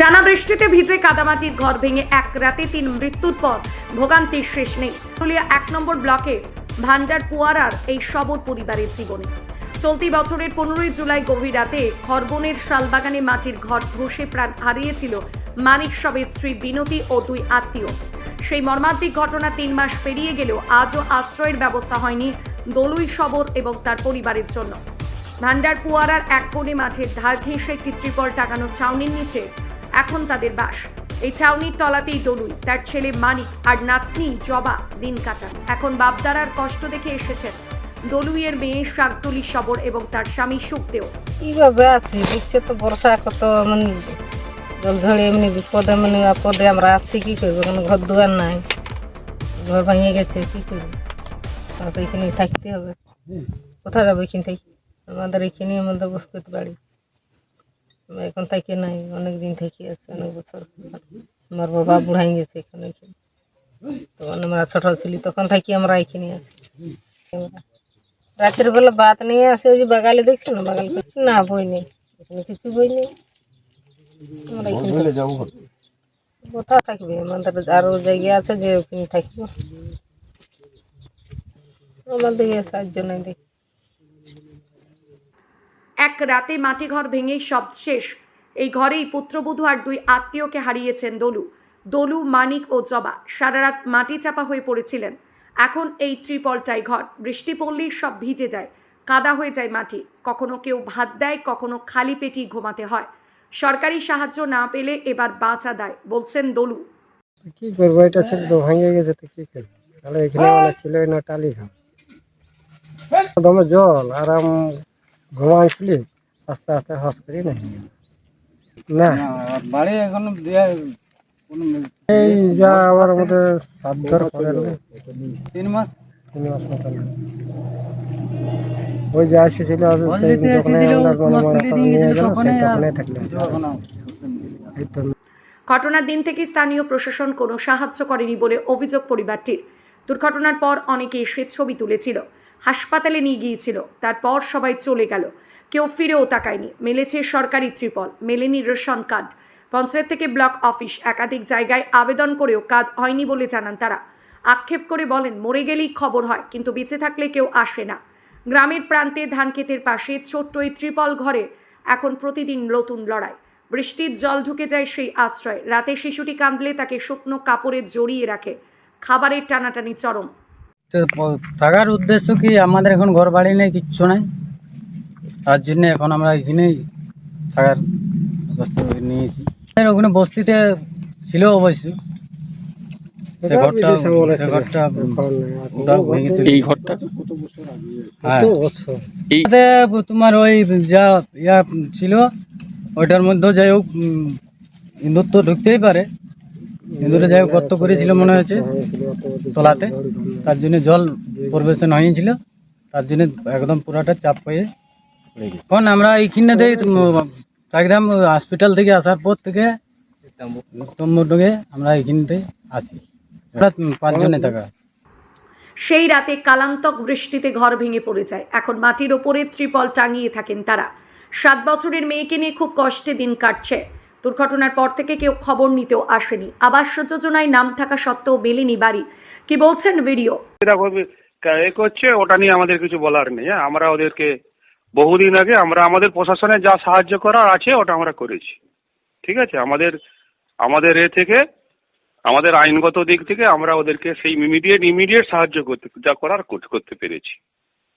টানা বৃষ্টিতে ভিজে কাদামাটির ঘর ভেঙে এক রাতে তিন মৃত্যুর পর ভোগান্তির শেষ নেই। পুরুলিয়া এক নম্বর ব্লকে ভান্ডার পুয়ারার এই সবর পরিবারের জীবনে। চলতি বছরের পনেরোই জুলাই গভীর রাতে খরবনের শালবাগানে মাটির ঘর ধসে প্রাণ হারিয়েছিল মানিক সবের স্ত্রী বিনতি ও দুই আত্মীয়। সেই মর্মান্তিক ঘটনা তিন মাস পেরিয়ে গেলেও আজও আশ্রয়ের ব্যবস্থা হয়নি দলুই সবর এবং তার পরিবারের জন্য। ভান্ডার পুয়ারার এক কোণে মাঠের ধার ঘেঁষে একটি ত্রিপল টাঙানো ছাউনির নিচে এখন তাদের বাস। এই ছাউনির তলাতেই দলুই তার ছেলে মানিক আর নাতনি জবা দিন কাটান। এখন বাপদারার কষ্ট দেখে এসেছেন। দলুইয়ের মেয়ে শাকটুলি সবর এবং তার স্বামী সুখদেও। কীভাবে আছি? দেখছে তো বর্ষা কত মানে জল ঝড়ে এমনি বিপদে মানে আপদে আমরা আছি কি করব? কোনো ঘর দুয়ার নাই। ঘর ভেঙে গেছে কি করব? তো এখানে থাকতে হবে। কোথায় যাব এখান থেকে? আমাদের এখানে আমাদের বস করতে পারি আমরা এখন থেকে নাই অনেক দিন থেকে আছে অনেক বছর। আমার বাবা বুড়াই গেছে এখানে। তখন আমরা ছোট ছিলি তখন থেকে আমরা এখানে আছি। রাতের বেলা ভাত নিয়ে আসে ওই যে বাগালে দেখছি না বাগাল না বই নেই। এখানে কিছু বই নেই। আমরা এখানে। কোথায় থাকবে? আমাদের আরও জায়গা আছে যে ওখানে থাকব। আমাদের সাহায্য নাই দেখি। এক রাতে মাটি ঘর ভেঙে সব শেষ। এই ঘরেই পুত্রবধূ আর দুই আত্মীয়কে হারিয়েছেন দলু। দলু, মানিক ও জবা সারা রাত মাটি চাপা হয়ে পড়েছিলেন। এখন এই ত্রিপলটাই ঘর। বৃষ্টি পড়লেই সব ভিজে যায়। কাদা হয়ে যায় মাটি। কখনো কেউ ভাত দেয়, কখনো খালি পেটি ঘুমাতে হয়। সরকারি সাহায্য না পেলে এবার বাঁচা দেয়, বলছেন দলু। কি করব, এটা তো ভেঙে গেছে, তো কি করব? তাহলে এখানে ছিল না টালি দমে জল আরাম ঘুমাইছিলি আস্তে আস্তে হস করি না। না। বাড়ি এখন এই যা আমার মধ্যে না, তিন মাস। তিন ওই যে আসেছিল সেই দোকানে দোকানে এই তো। ঘটনার দিন থেকে স্থানীয় প্রশাসন কোনো সাহায্য করেনি বলে অভিযোগ পরিবারটির। দুর্ঘটনার পর অনেকে এসে ছবি তুলেছিল। হাসপাতালে নিয়ে গিয়েছিল। তারপর সবাই চলে গেল। কেউ ফিরেও তাকায়নি। মেলেছে সরকারি ত্রিপল, মেলেনি রেশন কার্ড। পঞ্চায়েত থেকে ব্লক অফিস, একাধিক জায়গায় আবেদন করেও কাজ হয়নি বলে জানান তারা। আক্ষেপ করে বলেন, মরে গেলেই খবর হয়, কিন্তু বেঁচে থাকলে কেউ আসে না। গ্রামের প্রান্তে ধান ক্ষেতের পাশে ছোট্ট এই ত্রিপল ঘরে এখন প্রতিদিন নতুন লড়াই। বৃষ্টির জল ঢুকে যায় সেই আশ্রয়। রাতে শিশুটি কাঁদলে তাকে শুকনো কাপড়ে জড়িয়ে রাখে। খাবারের টানাটানি চরম। তো থাকার উদ্দেশ্য কি আমাদের এখন ঘর বাড়ি নেই কিচ্ছু নাই? তার জন্য এখন আমরা এখানেই থাকার ব্যবস্থা নিয়েছি। ওখানে বস্তিতে ছিল অবশ্য। হ্যাঁ। তোমার ওই যা ইয়া ছিল ওইটার মধ্যে যাই হোক উম, ইঁদুর ঢুকতেই পারে। ইঁদুরে যাই গর্ত করেছিল মনে হয়েছে, তলাতে। তার জন্য জল পরিবেশন হয়েছিল তার জন্য একদম পুরাটা চাপ পেয়ে এখন আমরা এইখানে দেই হসপিটাল থেকে আসার পর থেকে আমরা এইখানতে আসি পাঁচজনে থাকা। সেই রাতে কালান্তক বৃষ্টিতে ঘর ভেঙে পড়ে যায়। এখন মাটির ওপরে ত্রিপল টাঙিয়ে থাকেন তারা। সাত বছরের মেয়েকে নিয়ে খুব কষ্টে দিন কাটছে। দুর্ঘটনার পর থেকে কেউ খবর নিতেও আসেনি। আবাস যোজনায় নাম থাকা সত্ত্বেও মেলেনি বাড়ি। কি বলছেন ভিডিও? এটা এ করছে ওটা নিয়ে আমাদের কিছু বলার নেই। হ্যাঁ আমরা ওদেরকে বহুদিন আগে আমরা আমাদের প্রশাসনে যা সাহায্য করার আছে ওটা আমরা করেছি। ঠিক আছে? আমাদের আমাদের এ থেকে আমাদের আইনগত দিক থেকে আমরা ওদেরকে সেই ইমিডিয়েট ইমিডিয়েট সাহায্য করতে যা করার কর- করতে পেরেছি।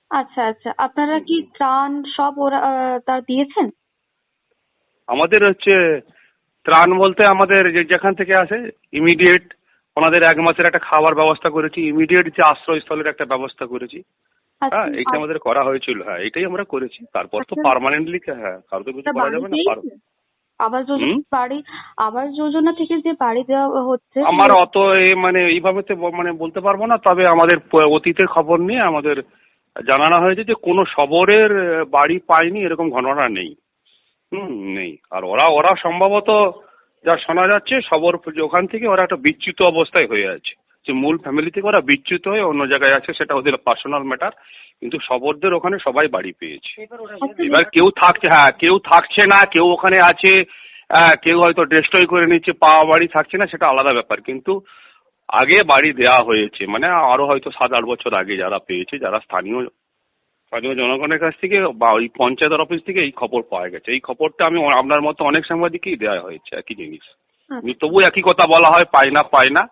আচ্ছা আচ্ছা। আপনারা কি ত্রাণ সব ওরা তা দিয়েছেন? আমাদের হচ্ছে ত্রাণ বলতে আমাদের যে যেখান থেকে আসে ইমিডিয়েট ওনাদের এক মাসের একটা খাবার ব্যবস্থা করেছি ইমিডিয়েট যে আশ্রয়স্থলের একটা ব্যবস্থা করেছি। আচ্ছা, হ্যাঁ এইটা আমাদের করা হয়েছিল হ্যাঁ এটাই আমরা করেছি। তারপর তো আচ্ছা। পার্মানেন্টলি হ্যাঁ কারও তো কিছু করা যাবে না? আবাস যোজনা বাড়ি আবাস যোজনা থেকে যে বাড়ি দেওয়া হচ্ছে আমার অত এ মানে এইভাবে তো মানে বলতে পারব না তবে আমাদের অতীতের খবর নিয়ে আমাদের জানানো হয়েছে যে কোনো শবরের বাড়ি পায়নি এরকম ঘটনা নেই। হুম নেই। আর ওরা ওরা সম্ভবত যা শোনা যাচ্ছে শবর যে ওখান থেকে ওরা একটা বিচ্যুত অবস্থায় হয়ে আছে। যে মূল ফ্যামিলি থেকে ওরা বিচ্যুত হয়ে অন্য জায়গায় আছে সেটা ওদের পার্সোনাল ম্যাটার কিন্তু শবরদের ওখানে সবাই বাড়ি পেয়েছে। এবার কেউ থাকছে হ্যাঁ কেউ থাকছে না কেউ ওখানে আছে হ্যাঁ কেউ হয়তো ডেস্ট্রয় করে নিচ্ছে পাওয়া বাড়ি থাকছে না সেটা আলাদা ব্যাপার। কিন্তু আগে বাড়ি দেওয়া হয়েছে মানে আরও হয়তো সাত আট বছর আগে যারা পেয়েছে যারা স্থানীয় স্থানীয় জনগণের কাছ থেকে বা ওই পঞ্চায়েতের অফিস থেকে এই খবর পাওয়া গেছে। এই খবরটা আমি আপনার মতো অনেক সাংবাদিকই দেওয়া হয়েছে একই জিনিস। আচ্ছা। তবু একই কথা বলা হয় পায় না পায় না।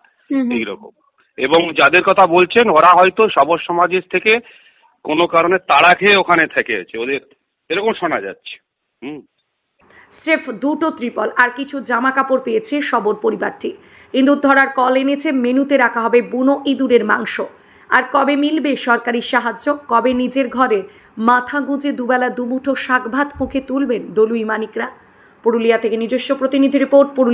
এইরকম। এবং যাদের কথা বলছেন ওরা হয়তো সবর সমাজের থেকে কোনো কারণে তাড়া খেয়ে ওখানে থেকেছে। ওদের এরকম শোনা যাচ্ছে। হুম। স্রেফ দুটো ত্রিপল আর কিছু জামা কাপড় পেয়েছে সবর পরিবারটি। ইঁদুর ধরার কল এনেছে মেনুতে রাখা হবে বুনো ইঁদুরের মাংস। আর কবে মিলবে সরকারি সাহায্য? কবে নিজের ঘরে মাথা গুঁজে দুবেলা দুমুঠো শাক ভাত মুখে তুলবেন দলুই মানিকরা পুরুলিয়া থেকে নিজস্ব প্রতিনিধি রিপোর্ট, পুরুলিয়া।